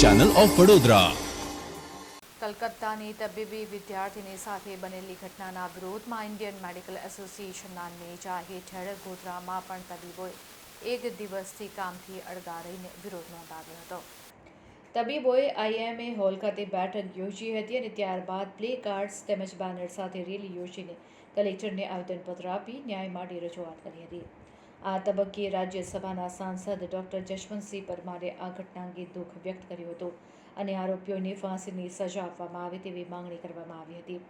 Channel of Vadodara કલકત્તાની તબીબી વિદ્યાર્થીની સાથે બનેલી ઘટનાના વિરોધમાં ઇન્ડિયન મેડિકલ એસોસિએશનના નેજા હેઠળ ગોધરામાં પણ તબીબોએ એક દિવસથી કામથી અડગા રહીને વિરોધ નોંધાવ્યો હતો. તબીબોએ આઈએમએ હોલ ખાતે બેઠક યોજી હતી અને ત્યારબાદ પ્લે કાર્ડ્સ તેમજ બેનર સાથે રેલી યોજીને કલેક્ટરને આવેદનપત્ર આપી ન્યાય માટે રજૂઆત કરી હતી. આ તબક્કે રાજ્યસભાના સાંસદ ડોક્ટર જશવંતસિંહ પરમારે આ ઘટના અંગે દુઃખ વ્યક્ત કર્યું હતું અને આરોપીઓને ફાંસીની સજા આપવામાં આવે તેવી માંગણી કરવામાં આવી હતી.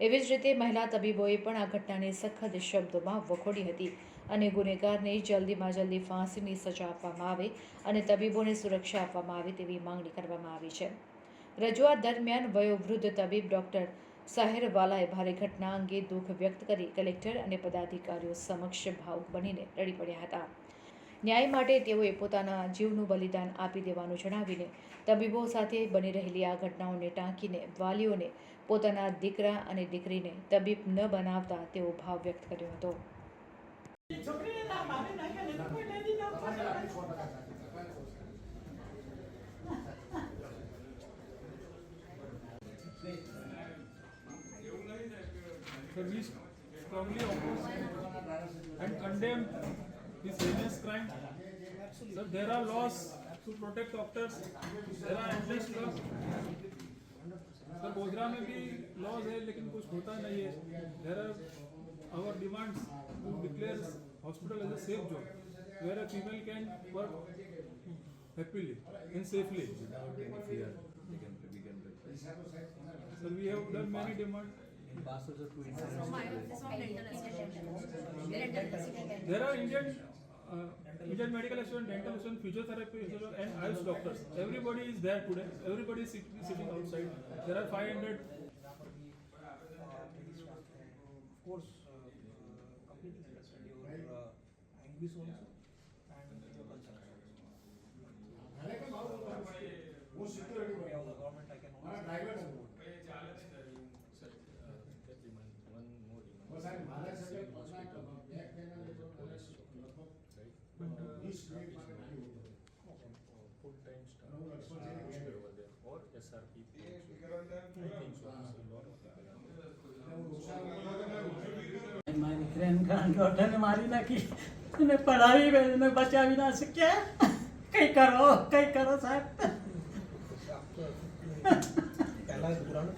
એવી જ રીતે મહિલા તબીબોએ પણ આ ઘટનાને સખત શબ્દોમાં વખોડી હતી અને ગુનેગારને જલ્દીમાં જલ્દી ફાંસીની સજા આપવામાં આવે અને તબીબોને સુરક્ષા આપવામાં આવે તેવી માંગણી કરવામાં આવી છે. રજૂઆત દરમિયાન વયોવૃદ્ધ તબીબ ડોક્ટર સાહેરવાલાએ ભારે ઘટના અંગે દુઃખ વ્યક્ત કરી કલેક્ટર અને પદાધિકારીઓ સમક્ષ ભાવુક બનીને રડી પડ્યા હતા. ન્યાય માટે તેઓએ પોતાના જીવનું બલિદાન આપી દેવાનું જણાવીને તબીબો સાથે બની રહેલી આ ઘટનાઓને ટાંકીને વાલીઓને પોતાના દીકરા અને દીકરીને તબીબ ન બનાવતા તેવો ભાવ વ્યક્ત કર્યો હતો. So strongly oppose and condemn this heinous crime. Sir, there are laws to protect doctors. There are endless laws. Sir Godhra में भी लॉज है लेकिन कुछ होता नहीं है there are our demands to declare hospital as a safe zone where a female can work happily and safely without any fear. They can, we can. Sir, we have done many demands. There are Indian, uh, Indian medical student, dental student, physiotherapy and Ayush doctors. Everybody is there today. Everybody is sit- sitting outside. There are 500. Of course, uh, completely understand your uh, anguish also and your concern also. Of the government, I can only support. full-time staff is posted over there or SRP posts. I think so. મારી દીકરાને ગ્રાન્ડડોટરને મારી નાખી અને પડાવી એને બચાવી ના શક્યા કઈ કરો કઈ કરો સાહેબ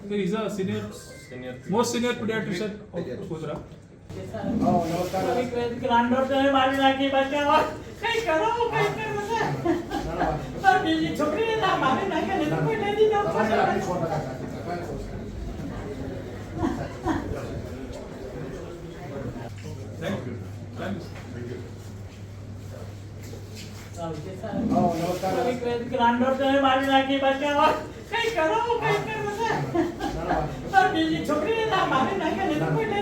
There is a senior, most senior pediatrician of Godhra. ગ્રાન્ડડોટરને મારી નાખી બચાવો કઈ કરો કઈ કરો સાહેબ પણ બીજી છોકરીને ના મારી નાખે ને તો કોઈ નથી જતું. Thank you. Thank you. ગ્રાન્ડડોટરને મારી નાખી બચાવો કઈ કરો કઈ કરો સાહેબ પણ બીજી છોકરીને ના મારી નાખે ને તો કોઈ નથી જતું.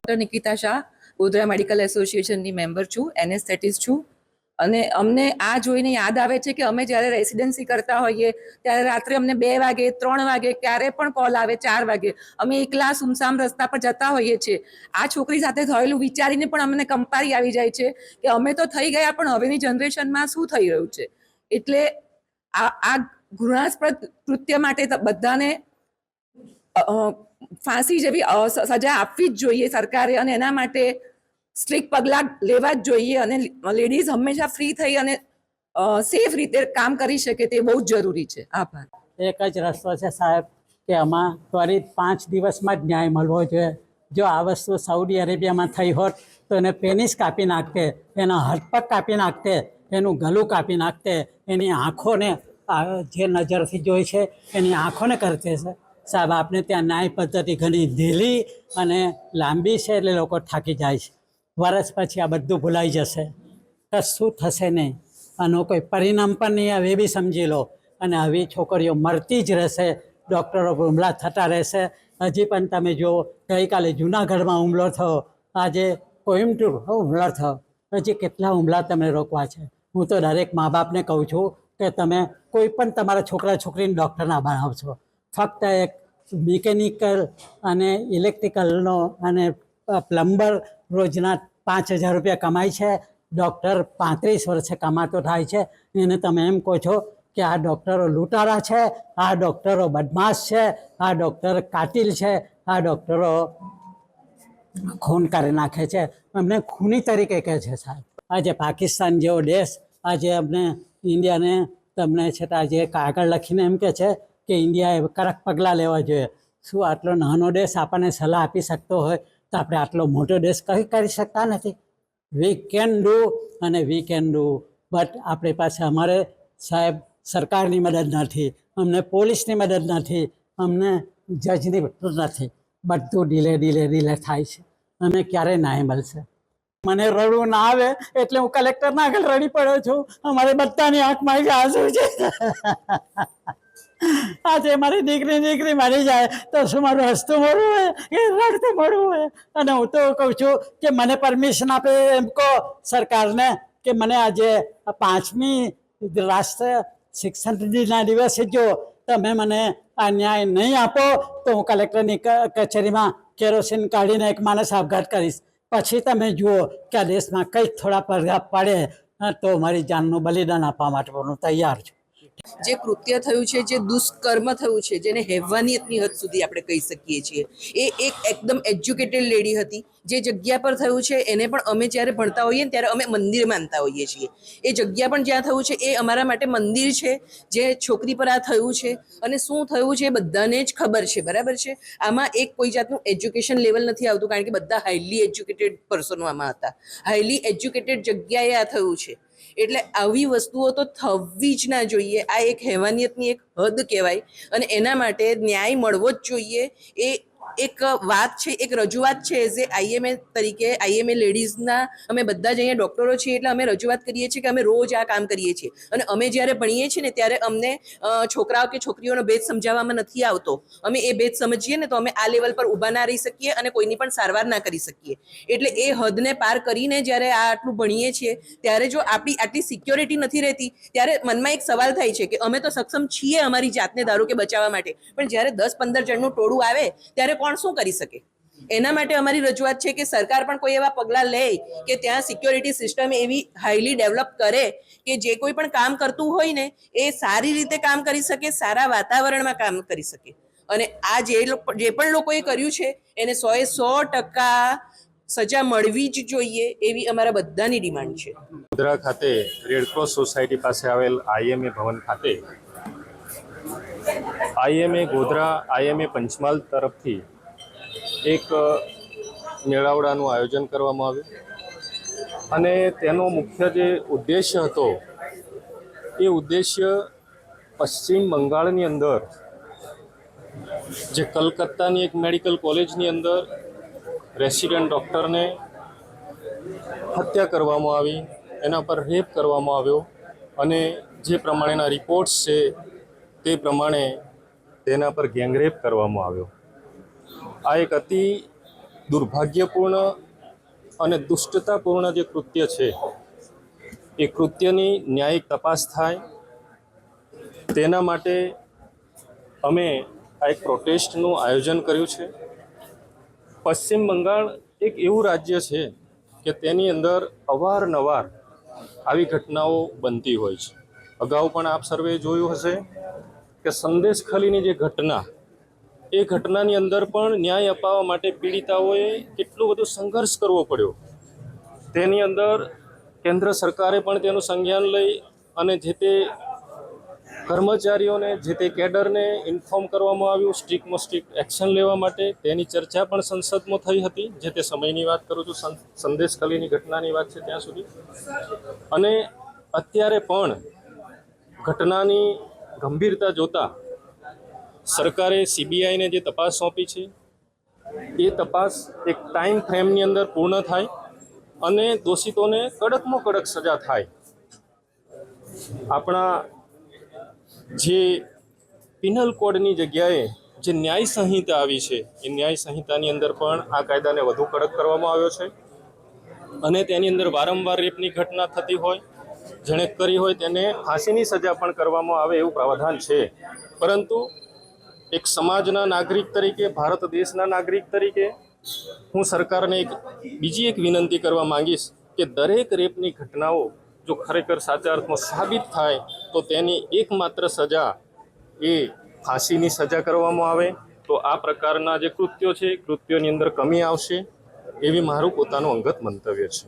ડૉક્ટર નિકિતા શાહ ગોધરા મેડિકલ એસોસિએશનની મેમ્બર છું એનેસ્થેટિસ્ટ છું. અને અમને આ જોઈને યાદ આવે છે કે અમે જ્યારે રેસિડેન્સી કરતા હોઈએ, ત્યારે રાત્રે અમને બે વાગે, ત્રણ વાગે, ક્યારે પણ કોલ આવે, ચાર વાગે, અમે એકલા સુમસામ રસ્તા પર જતા હોઈએ છીએ. આ છોકરી સાથે થયેલું વિચારીને પણ અમને કંપારી આવી જાય છે કે અમે તો થઈ ગયા, પણ હવેની જનરેશનમાં શું થઈ રહ્યું છે? એટલે આ આ ઘૃણાસ્પદ કૃત્ય માટે બધાને ફાંસી જેવી સજા આપવી જ જોઈએ સરકારે અને એના માટે સ્ટ્રિક્ટ પગલાં લેવા જ જોઈએ અને લેડીઝ હંમેશા ફ્રી થઈ અને સેફ રીતે કામ કરી શકે તે બહુ જ જરૂરી છે. આભાર. એક જ રસ્તો છે સાહેબ કે આમાં ત્વરિત પાંચ દિવસમાં જ ન્યાય મળવો જોઈએ. જો આ વસ્તુ સાઉદી અરેબિયામાં થઈ હોત તો એને પેનિસ કાપી નાખતે, એના હથપગ કાપી નાખતે, એનું ગલું કાપી નાખતે, એની આંખોને જે નજરથી જોઈ છે, એની આંખોને કરતે છે સાહેબ આપણે ત્યાં ન્યાય પદ્ધતિ ઘણી ઢીલી અને લાંબી છે એટલે લોકો થાકી જાય છે. વરસ પછી આ બધું ભૂલાઈ જશે. કશું થશે નહીં. આનું કોઈ પરિણામ પણ નહીં આવે એ બી સમજી લો. અને આવી છોકરીઓ મરતી જ રહેશે. ડૉક્ટરો હુમલા થતા રહેશે. હજી પણ તમે જુઓ, ગઈકાલે જુનાગઢમાં હુમલો થયો. આજે કોઈમટુર હુમલો થયો. હજી કેટલા હુમલા તમે રોકવા છે? હું તો દરેક મા બાપને કહું છું કે તમે કોઈ પણ તમારા છોકરા છોકરીને ડૉક્ટર ના બનાવશો ફક્ત એક મિકેનિકલ અને ઇલેક્ટ્રિકલનો અને પ્લમ્બર રોજના પાંચ હજાર રૂપિયા કમાય છે. ડૉક્ટર પાંત્રીસ વર્ષે કમાતો થાય છે. એને તમે એમ કહો છો કે આ ડૉક્ટરો લૂંટારા છે, આ ડૉક્ટરો બદમાશ છે, આ ડૉક્ટર કાતિલ છે, આ ડૉક્ટરો ખૂન કરી નાખે છે. અમને ખૂની તરીકે કહે છે સાહેબ. આજે પાકિસ્તાન જેવો દેશ, આજે અમને ઇન્ડિયાને તમને છતાં જે કાગળ લખીને એમ કહે છે કે ઇન્ડિયાએ કડક પગલાં લેવા જોઈએ. શું આટલો નાનો દેશ આપણને સલાહ આપી શકતો હોય તો આપણે આટલો મોટો દેશ કંઈ કરી શકતા નથી? વી કેન ડુ અને વી કેન ડુ બટ આપણી પાસે અમારે સાહેબ સરકારની મદદ નથી, અમને પોલીસની મદદ નથી, અમને જજની નથી. બધું ડીલે ડીલે ડીલે થાય છે. અને ક્યારે ન્યાય મળશે. મને રડવું ના આવે એટલે હું કલેક્ટરના આગળ રડી પડ્યો છું. અમારે બધાની આંખમાં જ આંસુ છે? આજે મારી દીકરી દીકરી મારી જાય. તો શું મારું હસતું મળવું હોય? કે રડતું મળવું હોય. અને હું તો કહું છું કે મને પરમિશન આપે એમ કહો સરકારને કે મને આજે પાંચમી રાષ્ટ્ર શિક્ષણ દિનના દિવસે જો તમે મને આ ન્યાય નહીં આપો, તો હું કલેક્ટરની કચેરીમાં કેરોસીન કાઢીને એક માણસ આપઘાત કરીશ. પછી તમે જુઓ કે આ દેશમાં કંઈક થોડા પડઘા પડે, તો મારી જાનનું બલિદાન આપવા માટે હું તૈયાર છું. જે કૃત્ય થયું છે, જે દુષ્કર્મ થયું છે, જેને હેવાનિયતની હદ સુધી આપણે કહી શકીએ છીએ. એ એક એકદમ એજ્યુકેટેડ લેડી હતી. જે જગ્યા પર થયું છે, એને પણ અમે જ્યારે ભણતા હોઈએ ને ત્યારે અમે મંદિર માનતા હોઈએ છીએ. એ જગ્યા પણ જ્યાં થયું છે, એ અમારા માટે મંદિર છે, જે છોકરી પર આ થયું છે. અને શું થયું છે એ બધાને જ ખબર છે, બરાબર છે? આમાં એક કોઈ જાતનું એજ્યુકેશન લેવલ નથી આવતું, કારણ કે બધા હાઈલી એજ્યુકેટેડ પર્સનો આમાં હતા. હાઈલી એજ્યુકેટેડ જગ્યાએ આ થયું છે. એટલે આવી વસ્તુઓ તો થવી જ ના જોઈએ. આ એક હેવાનિયતની એક હદ કહેવાય. અને એના માટે ન્યાય મળવો જ જોઈએ. એ એક વાત છે, એક રજૂઆત છે એઝ એ આઈએમએ તરીકે આઈએમએ લેડીઝના અમે બધા જ અહીંયા ડૉક્ટરો છીએ એટલે અમે રજૂઆત કરીએ છીએ કે અમે રોજ આ કામ કરીએ છીએ. અને અમે જ્યારે ભણીએ છીએ ને ત્યારે અમને છોકરાઓ કે છોકરીઓનો ભેદ સમજાવવામાં નથી આવતો. અમે એ ભેદ સમજીએ ને તો અમે આ લેવલ પર ઊભા ના રહી શકીએ અને કોઈની પણ સારવાર ના કરી શકીએ. એટલે એ હદને પાર કરીને જ્યારે આ આટલું ભણીએ છીએ, ત્યારે જો આપણી આટલી સિક્યોરિટી નથી રહેતી, ત્યારે મનમાં એક સવાલ થાય છે કે અમે તો સક્ષમ છીએ અમારી જાતને ધારો કે બચાવવા માટે. પણ જ્યારે દસ પંદર જણનું ટોળું આવે, ત્યારે કોણ શું કરી શકે? એના માટે અમારી રજૂઆત છે કે સરકાર પણ કોઈ એવા પગલાં લે કે ત્યાં સિક્યોરિટી સિસ્ટમ એવી હાઈલી ડેવલપ કરે કે જે કોઈ પણ કામ કરતું હોય ને, એ સારી રીતે કામ કરી શકે, સારા વાતાવરણમાં કામ કરી શકે. અને આ જે જે પણ લોકોએ કર્યું છે, એને સોએ સો ટકા સજા મળવી જ જોઈએ એવી અમારા બધાની ડિમાન્ડ છે. ગોધરા ખાતે રેડક્રોસ સોસાયટી પાસે આવેલ આઈએમએ ભવન ખાતે આઈએમએ ગોધરા આઈએમએ પંચમહાલ તરફથી એક મેળાવડાનું આયોજન કરવામાં આવ્યું. અને તેનો મુખ્ય જે ઉદ્દેશ્ય હતો, એ ઉદ્દેશ્ય પશ્ચિમ બંગાળની અંદર, જે કલકત્તાની એક મેડિકલ કોલેજની અંદર રેસિડન્ટ ડૉક્ટરને હત્યા કરવામાં આવી, એના પર રેપ કરવામાં આવ્યો, અને જે પ્રમાણેના રિપોર્ટ્સ છે તે પ્રમાણે તેના પર ગેંગરેપ કરવામાં આવ્યો. આ એક અતિ દુર્ભાગ્યપૂર્ણ અને દુષ્ટતાપૂર્ણ જે કૃત્ય છે, એ કૃત્યની ન્યાયિક તપાસ થાય. તેના માટે અમે આ એક પ્રોટેસ્ટનું આયોજન કર્યું છે. પશ્ચિમ બંગાળ એક એવું રાજ્ય છે કે તેની અંદર અવારનવાર આવી ઘટનાઓ બનતી હોય છે. અગાઉ પણ આપ સર્વે જોયું હશે. કે સંદેશ ખલીની જે ઘટના, એ ઘટનાની અંદર પણ ન્યાય અપાવવા માટે પીડિતાઓએ કેટલો બધો સંઘર્ષ કરવો પડ્યો. તેની અંદર કેન્દ્ર સરકારે પણ તેનું સંજ્ઞાન લઈ અને જે તે કર્મચારીઓને, જે તે કેડરને ઇન્ફોર્મ કરવામાં આવ્યું સ્ટ્રિક્ટમાં સ્ટ્રિક્ટ એક્શન લેવા માટે, તેની ચર્ચા પણ સંસદમાં થઈ હતી. જે તે સમયની વાત કરું છું સંદેશ ખલીની ઘટનાની વાત છે ત્યાં સુધી. અને અત્યારે પણ ઘટનાની ગંભીરતા જોતા સરકારે સીબીઆઈને જે તપાસ સોંપી છે, એ તપાસ એક ટાઈમ ફ્રેમની અંદર પૂર્ણ થાય અને દોષિતોને કડકમાં કડક સજા થાય. આપણા જે પિનલ કોડની જગ્યાએ જે ન્યાય સંહિતા આવી છે, એ ન્યાય સંહિતાની અંદર પણ આ કાયદાને વધુ કડક કરવામાં આવ્યો છે અને તેની અંદર વારંવાર રેપની ઘટના થતી હોય જેણે કરી હોય તેને ફાંસીની સજા પણ કરવામાં આવે એવું પ્રાવધાન છે. પરંતુ એક સમાજના નાગરિક તરીકે, ભારત દેશના નાગરિક તરીકે હું સરકારને એક બીજી એક વિનંતી કરવા માંગીશ કે દરેક રેપની ઘટનાઓ જો ખરેખર સાચા અર્થમાં સાબિત થાય, તો તેની એકમાત્ર સજા એ ફાંસીની સજા કરવામાં આવે. તો આ પ્રકારના જે કૃત્યો છે, કૃત્યોની અંદર કમી આવશે એવી મારું પોતાનું અંગત મંતવ્ય છે.